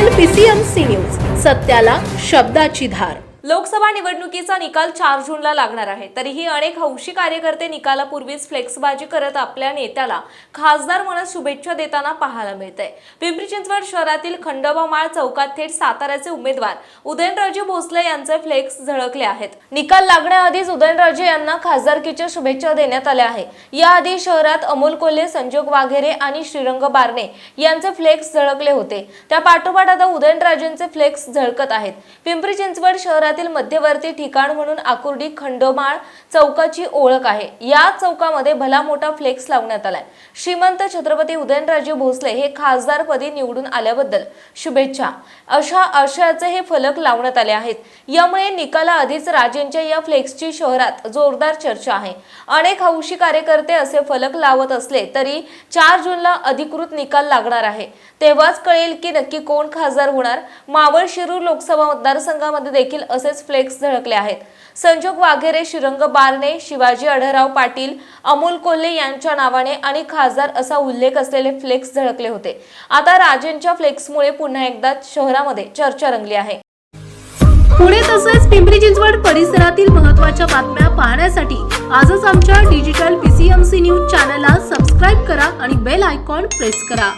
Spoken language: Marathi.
N P C M C news सत्याला शब्दाची धार. लोकसभा निवडणुकीचा निकाल चार जूनला लागणार आहे. तरीही अनेक हौशी कार्यकर्ते निकालापूर्वीच फ्लेक्सबाजी करत आपल्या नेत्याला खासदार म्हणून शुभेच्छा देताना पाहायला मिळतंय. पिंपरी चिंचवड शहरातील खंडोबा माळ चौकात थेट साताऱ्याचे उमेदवार उदयनराजे भोसले यांचे फ्लेक्स झळकले आहेत. निकाल लागण्याआधीच उदयनराजे यांना खासदारकीच्या शुभेच्छा देण्यात आल्या आहे. याआधी शहरात अमोल कोल्हे संजोग वाघेरे आणि श्रीरंग बारणे यांचे फ्लेक्स झळकले होते. त्या पाठोपाठ आता उदयनराजेंचे फ्लेक्स झळकत आहेत. पिंपरी चिंचवड शहरातील मध्यवर्ती ठिकाण म्हणून आकुर्डी खंडोमाळ चौकाची ओळख आहे. या चौकामध्ये भला मोठा फ्लेक्स लावण्यात आलाय. श्रीमंत छत्रपती उदयनराजे भोसले हे खासदारपदी निवडून आल्याबद्दल शुभेच्छा. अशा आशयाचे हे फलक लावण्यात आले आहेत. यामुळे निकालाआधीच राजेंच्या या फ्लेक्सची शहरात जोरदार चर्चा आहे. अनेक हौशी कार्यकर्ते असे फलक लावत असले तरी चार जूनला अधिकृत निकाल लागणार आहे. तेव्हाच कळेल की नक्की कोण खासदार होणार. मावळ शिरूर लोकसभा मतदारसंघामध्ये देखील तसेच फ्लेक्स झळकले आहेत. संजोग वाघेरे श्रीरंग बारणे शिवाजी अढराव पाटील अमोल कोल्हे यांच्या नावाने आणि खासदार असा उल्लेख असलेले फ्लेक्स झळकले होते. आता राजेंच्या फ्लेक्समुळे पुन्हा एकदा शहरामध्ये चर्चा रंगली आहे. पुणे तसेच पिंपरी चिंचवड परिसरातील महत्त्वाच्या बातम्या पाहण्यासाठी आजच आमच्या डिजिटल पीसीएमसी न्यूज चॅनलला सबस्क्राईब करा आणि बेल आयकॉन प्रेस करा.